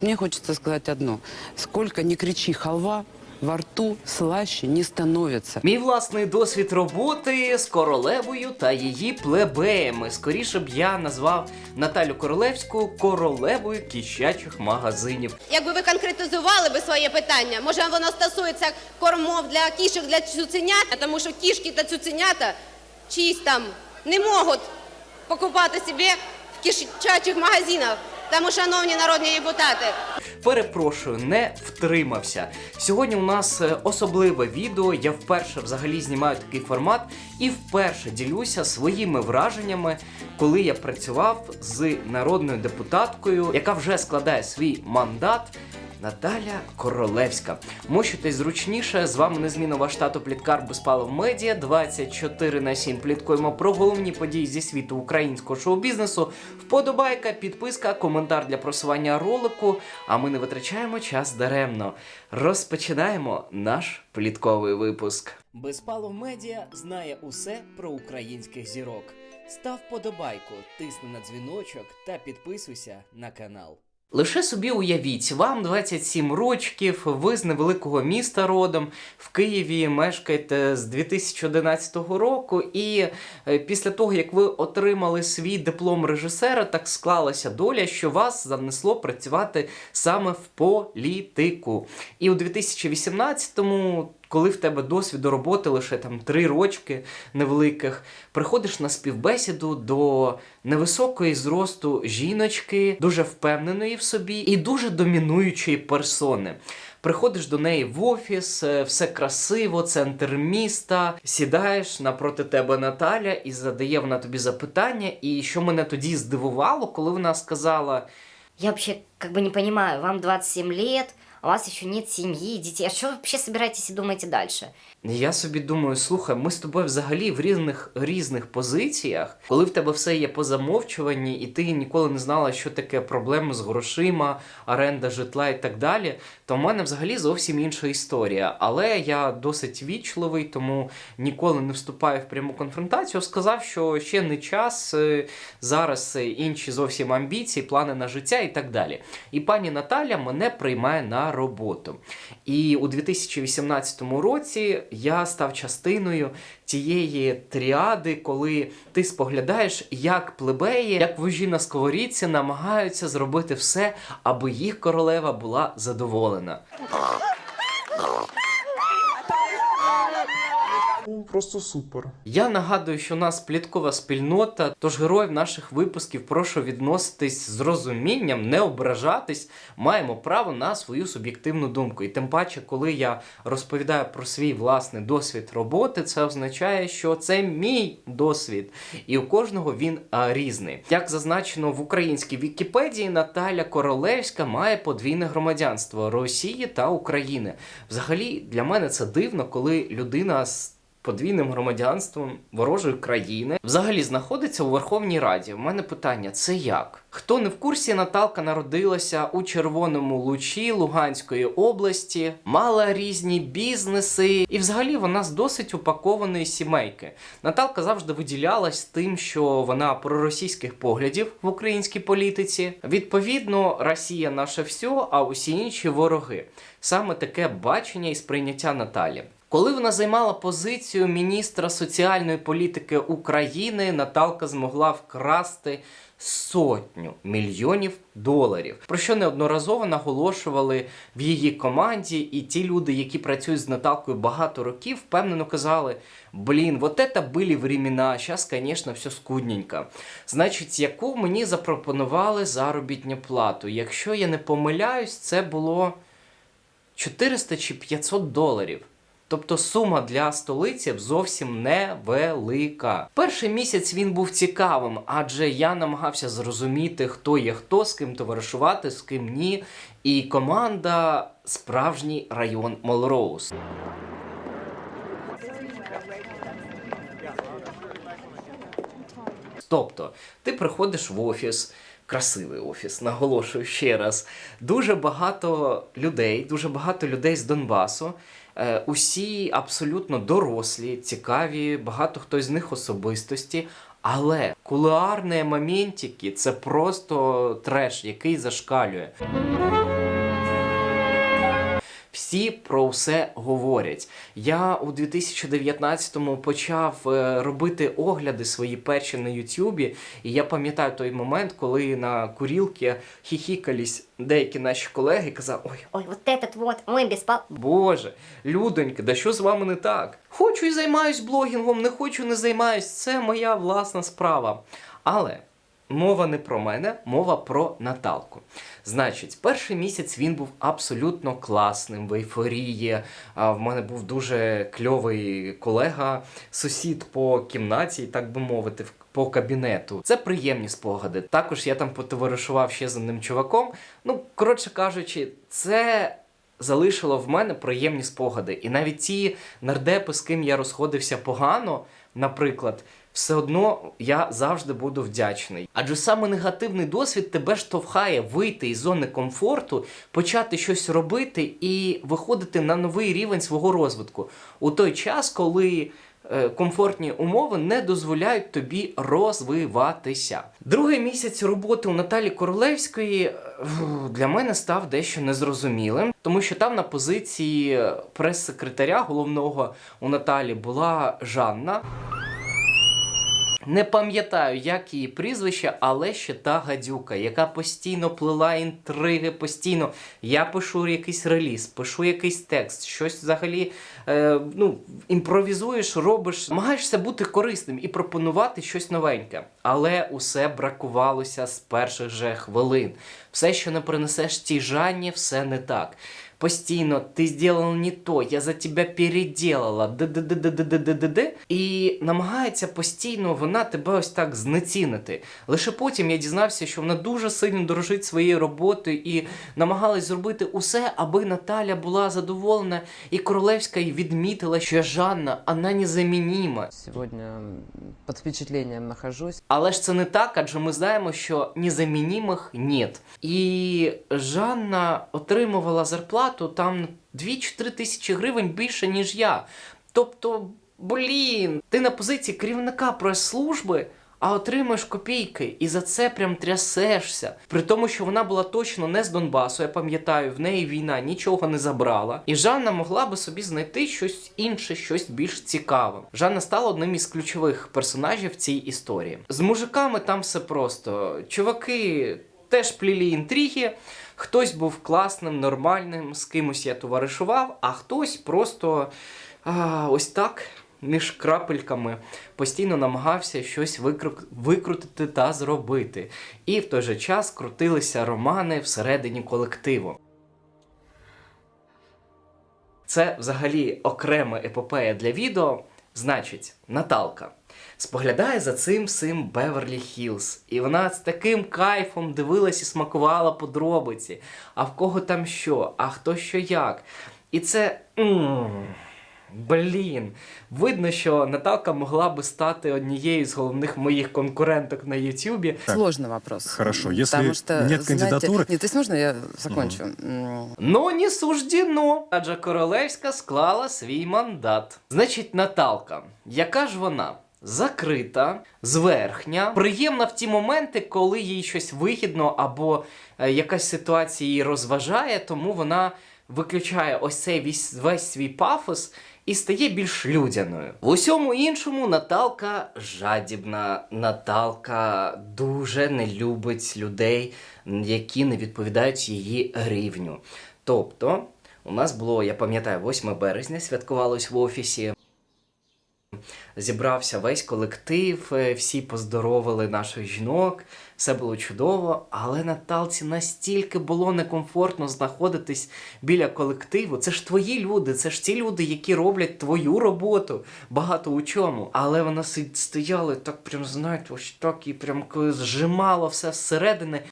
Мне хочется сказать одно. Сколько ни кричи халва, во рту слаще не становится. Мій власний досвід роботи з королевою та її плебеями. Скоріше б я назвав Наталю Королевську королевою кіщачих магазинів. Якби ви конкретизували би своє питання, може воно стосується кормов для кішок, для цуценят, тому що кішки та цуценята чиїсь там не можуть покупати собі в кішачих магазинах. Тому, шановні народні депутати, Перепрошую, не втримався. Сьогодні у нас е, особливе відео. Я вперше взагалі знімаю такий формат і вперше ділюся своїми враженнями, коли я працював з народною депутаткою, яка вже складає свій мандат. Наталя Королевська. Мощуйтесь зручніше. З вами незмінно ваш тато Пліткар Безпалов Медіа. 24 на 7 пліткуємо про головні події зі світу українського шоу-бізнесу. Вподобайка, підписка, коментар для просування ролику. А ми не витрачаємо час даремно. Розпочинаємо наш плітковий випуск. Безпалов Медіа знає усе про українських зірок. Став подобайку, тисни на дзвіночок та підписуйся на канал. Лише собі уявіть, вам 27 рочків, ви з невеликого міста родом в Києві мешкаєте з 2011 року, і е, після того, як ви отримали свій диплом режисера, так склалася доля, що вас занесло працювати саме в політику. І у 2018-му коли в тебе досвіду роботи лише там три рочки невеликих, приходиш на співбесіду до невисокої зросту жіночки, дуже впевненої в собі і дуже домінуючої персони. Приходиш до неї в офіс, е, все красиво, центр міста. Сідаєш напроти тебе Наталя і задає вона тобі запитання. І що мене тоді здивувало, коли вона сказала: Я вообще как бы не понимаю, вам 27 лет, а у вас еще нет семьи, детей. А что вы вообще собираетесь и думаете дальше? Я собі думаю, слухай, ми з тобою взагалі в різних різних позиціях, коли в тебе все є по замовчуванні, і ти ніколи не знала, що таке проблеми з грошима, оренда житла і так далі. То в мене взагалі зовсім інша історія. Але я досить вічливий, тому ніколи не вступаю в пряму конфронтацію. Сказав, що ще не час, е, зараз е, інші зовсім амбіції, плани на життя і так далі. І пані Наталя мене приймає на роботу. І у 2018 році я став частиною тієї тріади, коли ти споглядаєш, як плебеї, як вожі на сковорідці намагаються зробити все, аби їх королева була задоволена. Ну, Просто супер. Я нагадую, що у нас пліткова спільнота, тож героїв наших випусків прошу відноситись з розумінням, не ображатись. Маємо право на свою суб'єктивну думку. І тим паче, коли я розповідаю про свій власний досвід роботи, це означає, що це мій досвід, і у кожного він а, різний. Як зазначено в українській Вікіпедії, Наталя Королевська має подвійне громадянство Росії та України. Взагалі, для мене це дивно, коли людина з подвійним громадянством ворожої країни взагалі знаходиться у Верховній Раді. У мене питання: це як? Хто не в курсі, Наталка народилася у Червоному Лучі Луганської області, мала різні бізнеси, і взагалі вона з досить упакованої сімейки. Наталка завжди виділялась тим, що вона проросійських поглядів в українській політиці. Відповідно, Росія наше все, а усі інші вороги. Саме таке бачення і сприйняття Наталі. Коли вона займала позицію міністра соціальної політики України, Наталка змогла вкрасти сотню мільйонів доларів, про що неодноразово наголошували в її команді, і ті люди, які працюють з Наталкою багато років, впевнено казали: блін, вот это были времена, зараз, звісно, все скудненько. Значить, яку мені запропонували заробітну плату? Якщо я не помиляюсь, це було 400 чи 500 доларів. Тобто сума для столиці зовсім невелика. Перший місяць він був цікавим, адже я намагався зрозуміти, хто є хто, з ким товаришувати, з ким ні. І команда справжній район Молроуз. Тобто, ти приходиш в офіс, красивий офіс, наголошую ще раз. Дуже багато людей, дуже багато людей з Донбасу. Е, усі абсолютно дорослі, цікаві, багато хто з них особистості, Але кулуарні моментики це просто треш, який зашкалює. Всі про все говорять. Я у 2019-му почав е, робити огляди свої перші на Ютубі, і я пам'ятаю той момент, коли на курілки хіхікались деякі наші колеги і казали, ой, Ой, вот этот вот, ой, беспал... Боже, людоньки, да що з вами не так? Хочу і займаюсь блогінгом, не хочу, не займаюсь. Це моя власна справа. Але мова не про мене, мова про Наталку. Значить, перший місяць він був абсолютно класним в ейфорії. В мене був дуже кльовий колега, сусід по кімнаті, так би мовити, в- по кабінету. Це приємні спогади. Також я там потоваришував ще з одним чуваком. Ну, коротше кажучи, це залишило в мене приємні спогади. І навіть ті нардепи, з ким я розходився погано, наприклад, все одно я завжди буду вдячний. Адже саме негативний досвід тебе штовхає вийти із зони комфорту, почати щось робити і виходити на новий рівень свого розвитку у той час, коли е, комфортні умови не дозволяють тобі розвиватися. Другий місяць роботи у Наталі Королевської е, для мене став дещо незрозумілим, тому що там на позиції прес-секретаря головного у Наталі була Жанна. Не пам'ятаю, як її прізвище, але ще та гадюка, яка постійно плела інтриги, постійно. Я пишу якийсь реліз, пишу якийсь текст, щось взагалі е, ну, імпровізуєш, робиш, намагаєшся бути корисним і пропонувати щось новеньке. Але усе бракувалося з перших же хвилин. Все, що не принесеш тій Жанні, все не так. Постійно ти зробила не то, я за тебе переділала, д-д-д-д-д-д-д-д. І намагається постійно вона тебе ось так знецінити. Лише потім я дізнався, що вона дуже сильно дорожить своєю роботою і намагалась зробити усе, аби Наталя була задоволена, і Королевська й відмітила, що Жанна, вона незамініма. Сегодня м, под впечатлением нахожусь. Але ж це не так, адже ми знаємо, що незамінімих нет. І Жанна отримувала зарплату там 2-3 тисячі гривень більше, ніж я. Тобто, блін, ти на позиції керівника прес-служби, а отримуєш копійки, і за це прям трясешся. При тому, що вона була точно не з Донбасу, я пам'ятаю, в неї війна нічого не забрала. І Жанна могла би собі знайти щось інше, щось більш цікаве. Жанна стала одним із ключових персонажів в цій історії. З мужиками там все просто. Чуваки теж плілі інтриги. Хтось був класним, нормальним, з кимось я товаришував, а хтось просто а, ось так. Між крапельками постійно намагався щось викру- викрутити та зробити. І в той же час крутилися романи всередині колективу. Це взагалі окрема епопея для відео. Значить, Наталка споглядає за цим всім Беверлі Хілз. І вона з таким кайфом дивилась і смакувала подробиці. А в кого там що, а хто що як. І це. Блін, видно, що Наталка могла би стати однією з головних моїх конкуренток на Ютубі. Сложный вопрос. Хорошо, если Потому что, нет знаете- кандидатуры- Нет, то можно я закончу? М, Ну, не суждено, адже Королевська склала свій мандат. Значить, Наталка, яка ж вона? Закрита, зверхня, приємна в ті моменти, коли їй щось вигідно або е, якась ситуація її розважає, тому вона виключає ось цей весь, весь свій пафос і стає більш людяною. В усьому іншому Наталка жадібна. Наталка дуже не любить людей, які не відповідають її рівню. Тобто, у нас було, я пам'ятаю, 8 березня святкувалось в офісі. Зібрався весь колектив, е, всі поздоровили наших жінок, все було чудово, але Наталці настільки було некомфортно знаходитись біля колективу. Це ж твої люди, це ж ті люди, які роблять твою роботу багато у чому. Але вона стояла так, прям знаєте, ось так і прям зжимало все зсередини.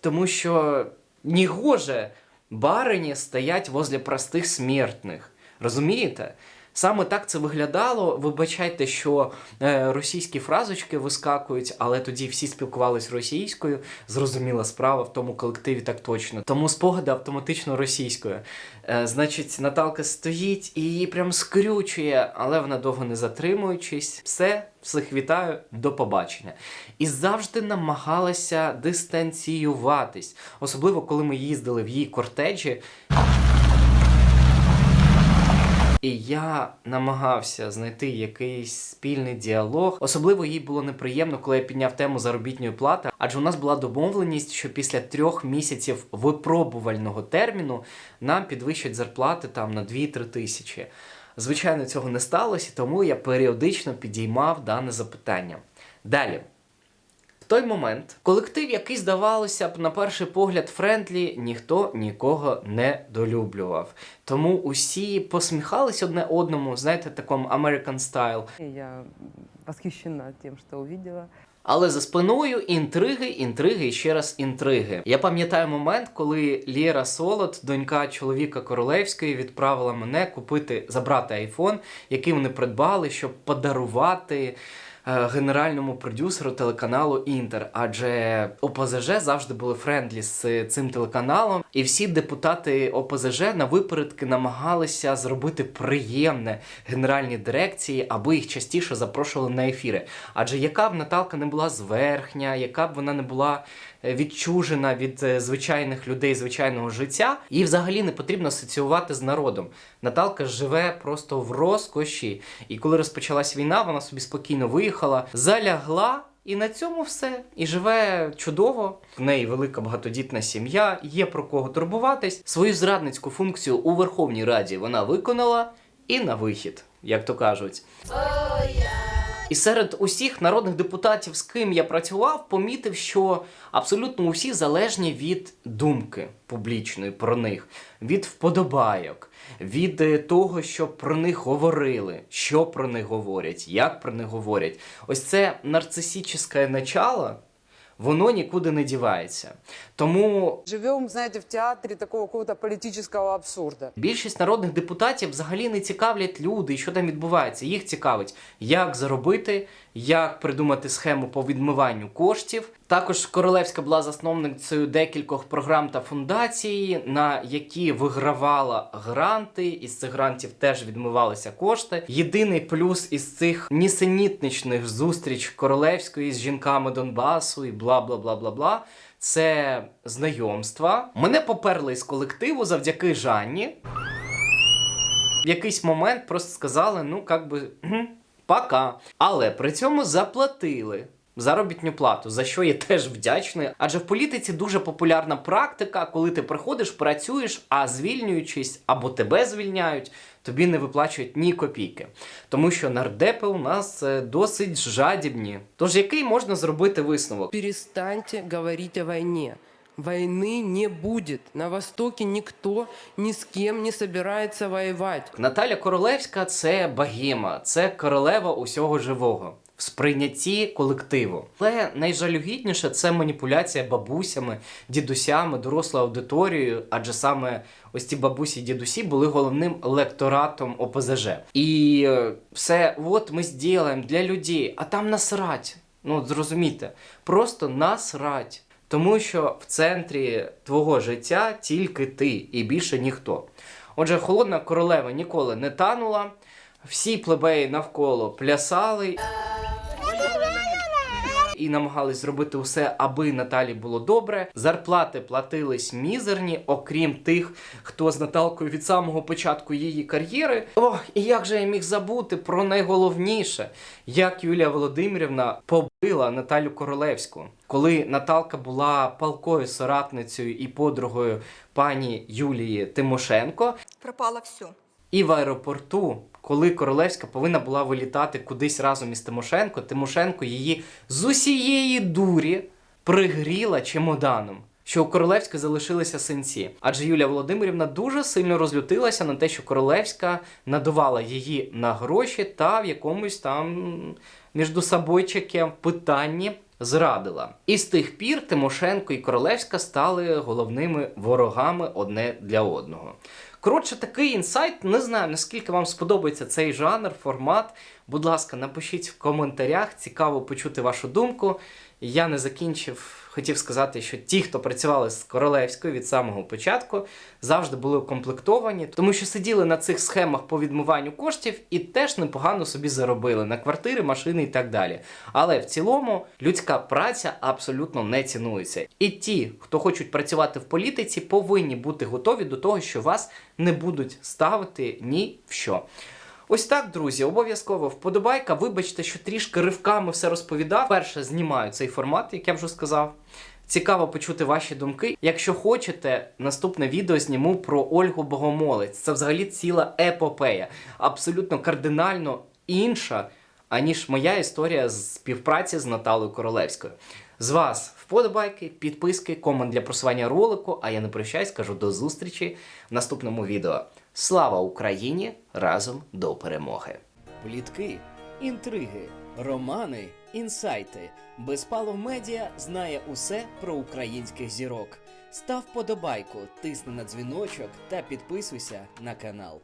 Тому що негоже барині стоять возле простих смертних. Розумієте? Саме так це виглядало. Вибачайте, що е, російські фразочки вискакують, але тоді всі спілкувались російською. Зрозуміла справа в тому колективі так точно. Тому спогади автоматично російською. Е, значить, Наталка стоїть і її прям скрючує, але вона довго не затримуючись. Все, всіх вітаю, до побачення. І завжди намагалася дистанціюватись, особливо коли ми їздили в її кортеджі. І я намагався знайти якийсь спільний діалог. Особливо їй було неприємно, коли я підняв тему заробітної плати, адже у нас була домовленість, що після трьох місяців випробувального терміну нам підвищать зарплати там на 2-3 тисячі. Звичайно, цього не сталося, тому я періодично підіймав дане запитання. Далі. Той момент колектив, який здавалося б на перший погляд френдлі, ніхто нікого не долюблював. Тому усі посміхались одне одному, знаєте, такому American style. Я восхищена тем, что увидела. Але за спиною інтриги, інтриги і ще раз інтриги. Я пам'ятаю момент, коли Лєра Солод, донька чоловіка Королевської, відправила мене купити, забрати айфон, який вони придбали, щоб подарувати. Е, Генеральному продюсеру телеканалу Інтер, адже ОПЗЖ завжди були френдлі з цим телеканалом, і всі депутати ОПЗЖ на випередки намагалися зробити приємне генеральній дирекції, аби їх частіше запрошували на ефіри. Адже яка б Наталка не була зверхня, яка б вона не була відчужена від е, звичайних людей, звичайного життя, їй взагалі не потрібно асоціювати з народом. Наталка живе просто в розкоші. І коли розпочалась війна, вона собі спокійно виїхала, залягла. І на цьому все. І живе чудово. В неї велика багатодітна сім'я, є про кого турбуватись. Свою зрадницьку функцію у Верховній Раді вона виконала і на вихід, як то кажуть. І серед усіх народних депутатів, з ким я працював, помітив, що абсолютно усі залежні від думки публічної про них, від вподобайок, від е, того, що про них говорили, що про них говорять, як про них говорять. Ось це нарцисічне начало, воно нікуди не дівається. Тому Живем, знаете, в театре такого какого-то политического абсурда. Більшість народних депутатів взагалі не цікавлять люди, що там відбувається. Їх цікавить, як заробити, як придумати схему по відмиванню коштів. Також Королевська була засновницею декількох програм та фундацій, на які вигравала гранти. Із цих грантів теж відмивалися кошти. Єдиний плюс із цих нісенітничних зустріч Королевської з жінками Донбасу і бла бла бла бла бла. Це знайомства. Мене поперли з колективу завдяки Жанні. В якийсь момент просто сказали: ну, як би, пока. Але при цьому заплатили. Заробітню плату, за що я теж вдячний. Адже в політиці дуже популярна практика, коли ти приходиш, працюєш, а звільнюючись або тебе звільняють, тобі не виплачують ні копійки. Тому що нардепи у нас е, досить жадібні. Тож який можна зробити висновок? Перестаньте говорити о войне. Войны не будет. На Востоке никто ни с кем не собирается воевать. Наталя Королевська це богема, це королева усього живого. Сприйнятті колективу. Але найжалюгідніше це маніпуляція бабусями, дідусями, дорослою аудиторією, адже саме ось ці бабусі дідусі були головним лекторатом ОПЗЖ. І е, все, от ми зробимо для людей, а там насрать. Ну, зрозумійте, просто насрать. Тому що в центрі твого життя тільки ти і більше ніхто. Отже, холодна королева ніколи не танула, всі плебеї навколо плясали і намагались зробити усе, аби Наталі було добре. Зарплати платились мізерні, окрім тих, хто з Наталкою від самого початку її кар'єри. Ох, і як же я міг забути про найголовніше, як Юлія Володимирівна побила Наталю Королевську. Коли Наталка була палкою соратницею і подругою пані Юлії Тимошенко, пропало все. і в аеропорту, коли Королевська повинна була вилітати кудись разом із Тимошенко, Тимошенко її з усієї дурі пригріла чемоданом. Що у Королевської залишилися синці. Адже Юлія Володимирівна дуже сильно розлютилася на те, що Королевська надавала її на гроші та в якомусь там між собойчике питанні зрадила. І з тих пір Тимошенко і Королевська стали головними ворогами одне для одного. Коротше, такий інсайт. Не знаю, наскільки вам сподобається цей жанр, формат. Будь ласка, напишіть в коментарях. Цікаво почути вашу думку. Я не закінчив. Хотів сказати, що ті, хто працювали з Королевською від самого початку, завжди були укомплектовані, тому що сиділи на цих схемах по відмиванню коштів і теж непогано собі заробили на квартири, машини і так далі. Але в цілому людська праця абсолютно не цінується. І ті, хто хочуть працювати в політиці, повинні бути готові до того, що вас не будуть ставити ні в що. Ось так, друзі, обов'язково вподобайка. Вибачте, що трішки ривками все розповідав. Перше знімаю цей формат, як я вже сказав. Цікаво почути ваші думки. Якщо хочете, наступне відео зніму про Ольгу Богомолець. Це взагалі ціла епопея, абсолютно кардинально інша, аніж моя історія з співпраці з Наталою Королевською. З вас вподобайки, підписки, комент для просування ролику. А я не прощаюсь, кажу до зустрічі в наступному відео. Слава Україні! Разом до перемоги! Плітки, інтриги, романи, інсайти. Безпалов медіа знає усе про українських зірок. Став подобайку, тисни на дзвіночок та підписуйся на канал.